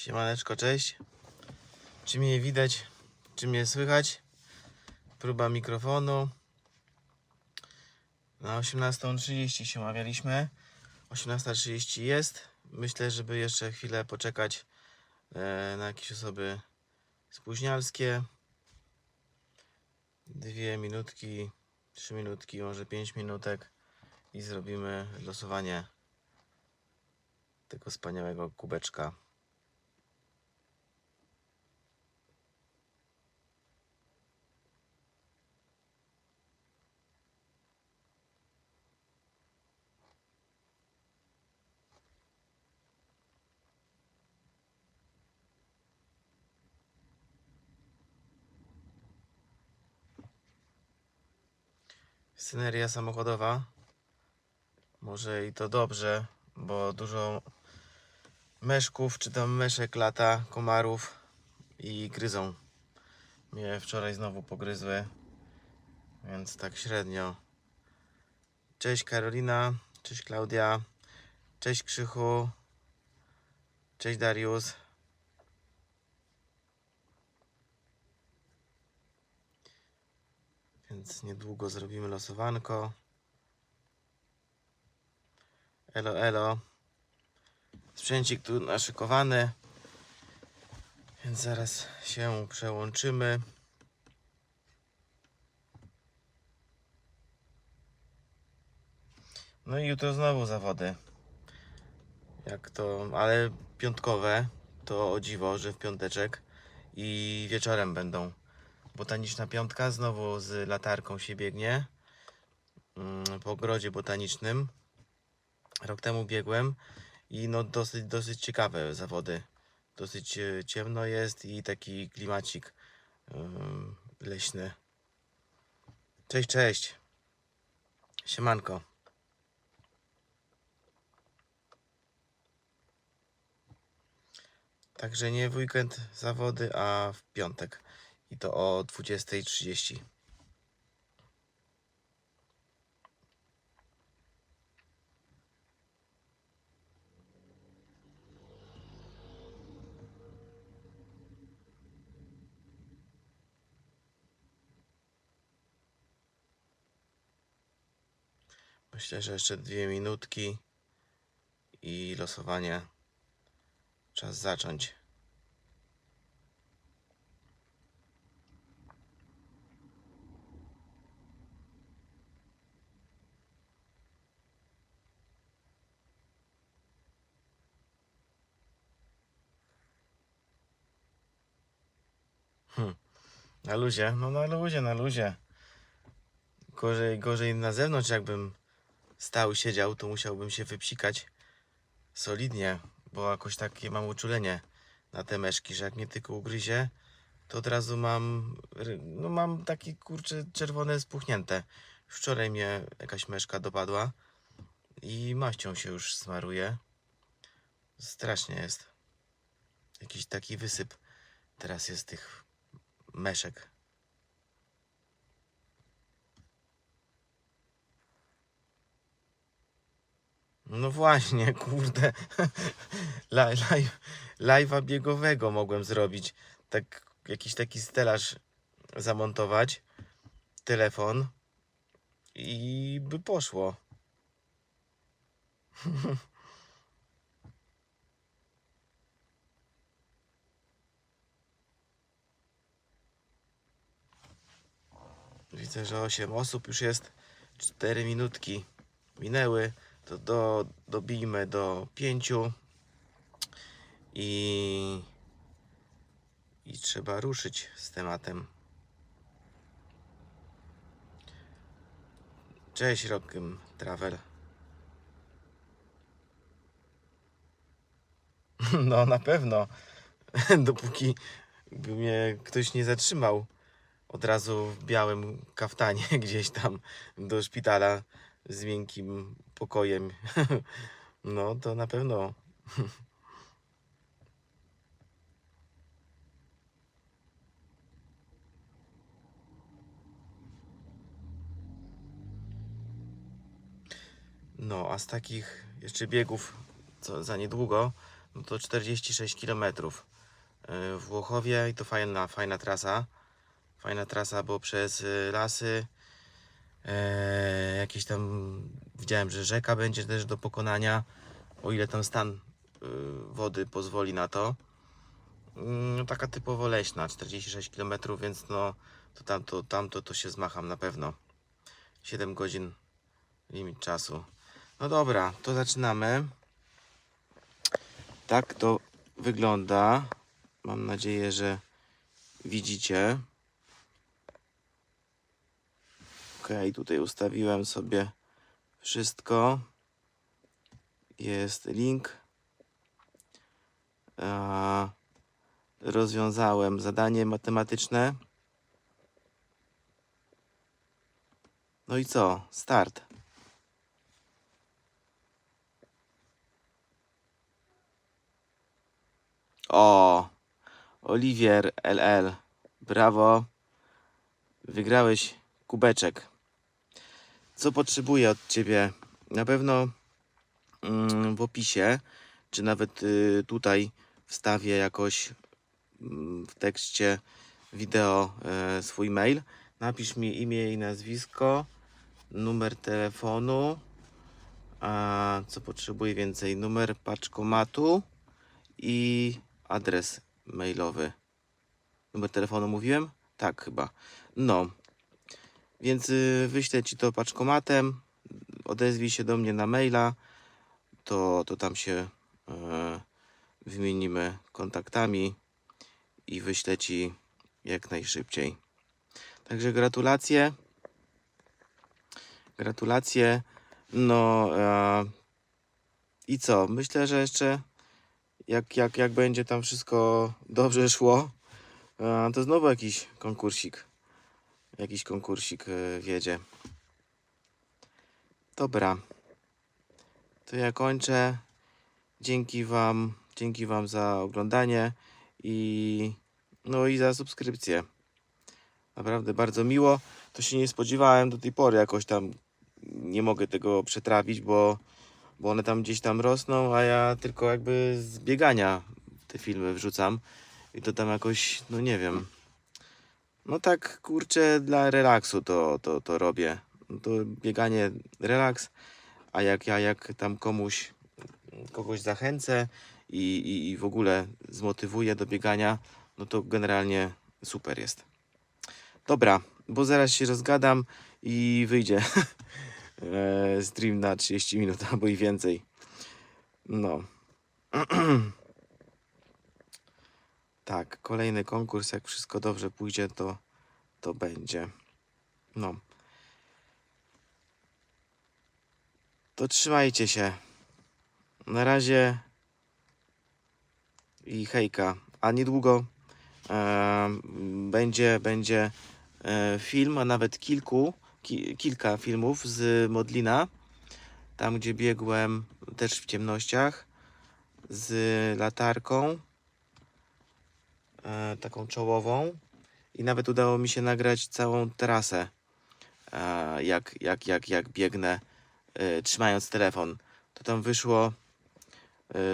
Siemaneczko, cześć. Czy mnie widać? Czy mnie słychać? Próba mikrofonu. Na 18.30 się umawialiśmy. 18.30 jest. Myślę, żeby jeszcze chwilę poczekać e, na jakieś osoby spóźnialskie. Dwie minutki, trzy minutki, może pięć minutek i zrobimy losowanie tego wspaniałego kubeczka. Sceneria samochodowa. Może i to dobrze, bo dużo meszków, czy tam meszek lata, komarów i gryzą. Mnie wczoraj znowu pogryzły, więc tak średnio. Cześć Karolina, cześć Klaudia, cześć Krzychu, cześć Darius. Więc niedługo zrobimy losowanko. Elo, elo. Sprzęcik tu naszykowany. Więc zaraz się przełączymy. No i jutro znowu zawody. Jak to, ale piątkowe to o dziwo, że w piąteczek i wieczorem będą. Botaniczna piątka znowu z latarką się biegnie mm, po ogrodzie botanicznym. Rok temu biegłem i no dosyć, dosyć ciekawe zawody. Dosyć e, ciemno jest i taki klimacik ym, leśny. Cześć, cześć. Siemanko. Także nie w weekend zawody, a w piątek. I to o 20.30. Myślę, że jeszcze dwie minutki i losowanie. Czas zacząć. Na luzie, no na luzie, na luzie. Gorzej, gorzej na zewnątrz, jakbym stał, siedział, to musiałbym się wypsikać solidnie, bo jakoś takie mam uczulenie na te meszki, że jak mnie tylko ugryzie, to od razu mam, no mam takie kurcze czerwone spuchnięte. Wczoraj mnie jakaś meszka dopadła i maścią się już smaruje. Strasznie jest. Jakiś taki wysyp teraz jest tych meszek. No właśnie, kurde. Li- li- Live'a biegowego mogłem zrobić. Tak, jakiś taki stelaż zamontować. Telefon. I by poszło. Widzę, że 8 osób już jest. 4 minutki minęły. To do, dobijmy do 5. I, I trzeba ruszyć z tematem. Cześć Rock'em Travel. No na pewno. Dopóki by mnie ktoś nie zatrzymał od razu w białym kaftanie gdzieś tam do szpitala z miękkim pokojem. No to na pewno. No, a z takich jeszcze biegów, co za niedługo, no to 46 km w Włochowie i to fajna, fajna trasa. Fajna trasa, bo przez y, lasy e, jakieś tam widziałem, że rzeka będzie też do pokonania, o ile tam stan y, wody pozwoli na to. Mm, No taka typowo leśna, 46 km, więc no to tamto, tamto to się zmacham na pewno. 7 godzin limit czasu. No dobra, to zaczynamy. Tak to wygląda. Mam nadzieję, że widzicie. Tutaj ustawiłem sobie wszystko. Jest link. Rozwiązałem zadanie matematyczne. No i co? Start. O, Oliwier LL. Brawo. Wygrałeś kubeczek. Co potrzebuję od ciebie? Na pewno mm, w opisie, czy nawet y, tutaj wstawię jakoś mm, w tekście wideo e, swój mail. Napisz mi imię i nazwisko, numer telefonu. A co potrzebuję więcej? Numer paczkomatu i adres mailowy. Numer telefonu mówiłem? Tak, chyba. No. Więc y, wyślę ci to paczkomatem. Odezwij się do mnie na maila. To, to tam się e, wymienimy kontaktami i wyślę ci jak najszybciej. Także gratulacje. Gratulacje. No e, i co? Myślę, że jeszcze jak, jak, jak będzie tam wszystko dobrze szło, e, to znowu jakiś konkursik. Jakiś konkursik e, wiedzie. Dobra. To ja kończę. Dzięki wam, dzięki wam za oglądanie i no i za subskrypcję. Naprawdę bardzo miło. To się nie spodziewałem do tej pory jakoś tam nie mogę tego przetrawić, bo bo one tam gdzieś tam rosną, a ja tylko jakby z biegania te filmy wrzucam i to tam jakoś, no nie wiem. No tak, kurczę, dla relaksu to, to, to robię. To bieganie, relaks, a jak ja jak tam komuś, kogoś zachęcę i, i, i w ogóle zmotywuję do biegania, no to generalnie super jest. Dobra, bo zaraz się rozgadam i wyjdzie e, stream na 30 minut albo i więcej. No. tak, kolejny konkurs, jak wszystko dobrze pójdzie, to, to będzie. No. To trzymajcie się. Na razie i hejka. A niedługo e, będzie, będzie e, film, a nawet kilku, ki, kilka filmów z Modlina. Tam, gdzie biegłem też w ciemnościach z latarką e, taką czołową i nawet udało mi się nagrać całą trasę e, jak, jak, jak, jak biegnę e, trzymając telefon. To tam wyszło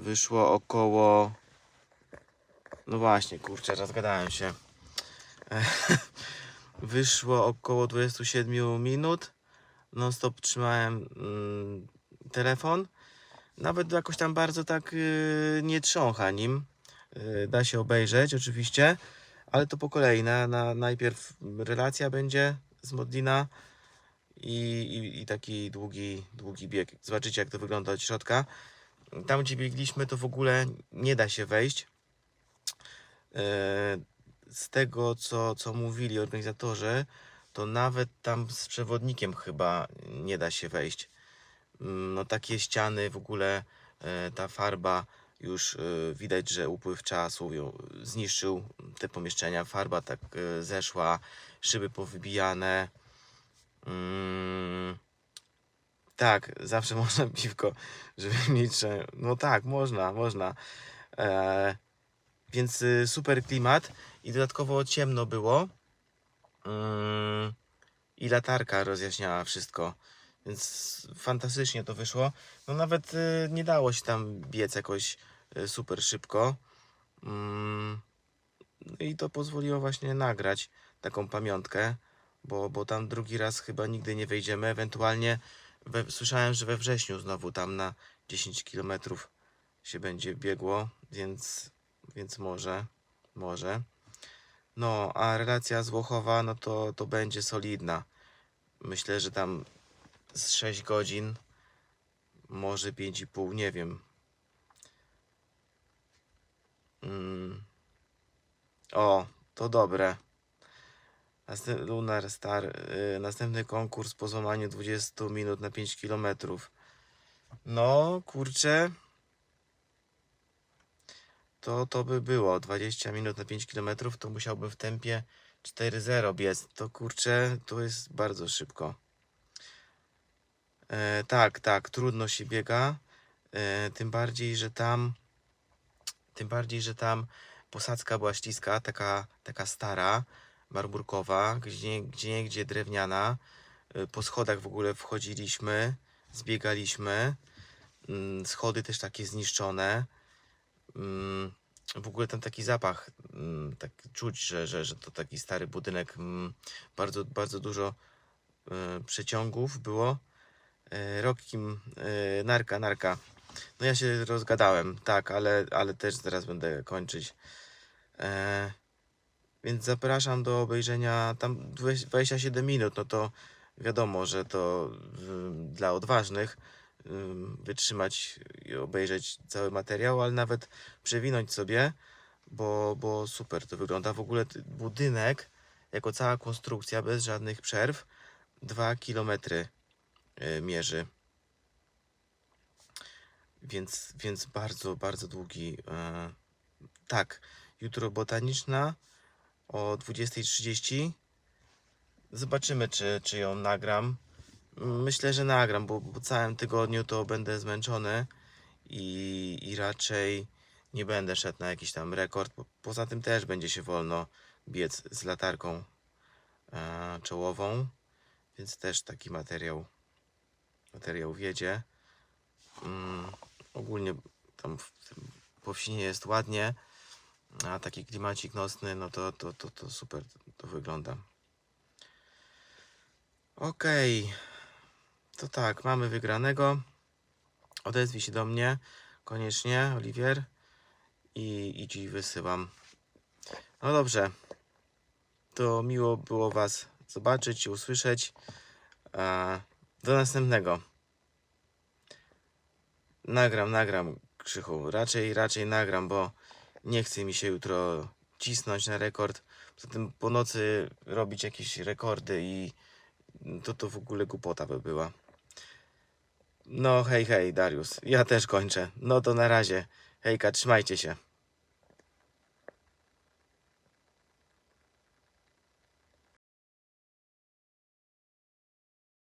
wyszło około no właśnie kurczę rozgadałem się. Wyszło około 27 minut non stop trzymałem mm, telefon. Nawet jakoś tam bardzo tak y, nie trzącha nim. Y, da się obejrzeć oczywiście, ale to po kolei. Na, na, najpierw relacja będzie z Modlina i, i, i taki długi, długi bieg. Zobaczycie jak to wygląda od środka. Tam gdzie biegliśmy to w ogóle nie da się wejść. Y, z tego co, co mówili organizatorzy, to nawet tam z przewodnikiem chyba nie da się wejść mm, no takie ściany w ogóle e, ta farba już e, widać, że upływ czasu zniszczył te pomieszczenia, farba tak e, zeszła, szyby powybijane. Mm, tak, zawsze można piwko, żeby mieć, no tak, można, można. E, więc y, super klimat i dodatkowo ciemno było. Mm, I latarka rozjaśniała wszystko. Więc fantastycznie to wyszło. No nawet y, nie dało się tam biec jakoś super szybko. Mm, no I to pozwoliło właśnie nagrać taką pamiątkę, bo, bo tam drugi raz chyba nigdy nie wejdziemy. Ewentualnie we, słyszałem, że we wrześniu znowu tam na 10 km się będzie biegło, więc, więc może, może. No, a relacja z Włochowa, no to, to będzie solidna. Myślę, że tam z 6 godzin, może 5,5, nie wiem. Mm. O, to dobre. Następ, Lunar Star, y, następny konkurs po złamaniu 20 minut na 5 km. No, kurczę. To, to by było 20 minut na 5 km, to musiałbym w tempie 4.0 biec. To kurczę, to jest bardzo szybko. E, tak, tak, trudno się biega. E, tym bardziej, że tam tym bardziej, że tam posadzka była śliska, taka, taka stara, marmurkowa, gdzie, gdzie gdzie drewniana. Y, Po schodach w ogóle wchodziliśmy, zbiegaliśmy. Mm, Schody też takie zniszczone. Mm, W ogóle tam taki zapach, mm, tak czuć, że, że, że to taki stary budynek. Bardzo, bardzo dużo y, przeciągów było. Y, Rokim, narka, narka. No ja się rozgadałem, tak, ale, ale też zaraz będę kończyć. E, więc zapraszam do obejrzenia tam 20 27 minut, no to wiadomo, że to y, dla odważnych y, wytrzymać i obejrzeć cały materiał, ale nawet przewinąć sobie, bo, bo super to wygląda. W ogóle budynek, jako cała konstrukcja, bez żadnych przerw, 2 kilometry y, mierzy. Więc, więc bardzo, bardzo długi. E, tak, jutro botaniczna o 20.30. Zobaczymy, czy, czy ją nagram. Myślę, że nagram, bo po całym tygodniu to będę zmęczony i, i raczej nie będę szedł na jakiś tam rekord. Po- Poza tym też będzie się wolno biec z latarką e, czołową, więc też taki materiał, materiał wiedzie. Mm, ogólnie tam w, tym- po wsi nie jest ładnie, a taki klimacik nocny, no to, to, to, to super to wygląda. Okej, to tak, mamy wygranego. Odezwij się do mnie koniecznie, Oliwier, i, i ci wysyłam. No dobrze, to miło było Was zobaczyć i usłyszeć. A, do następnego. Nagram, nagram, Krzychu. Raczej, raczej nagram, bo nie chce mi się jutro cisnąć na rekord. Poza tym po nocy robić jakieś rekordy i to to w ogóle głupota by była. No hej, hej, Darius. Ja też kończę. No to na razie. Hejka, trzymajcie się.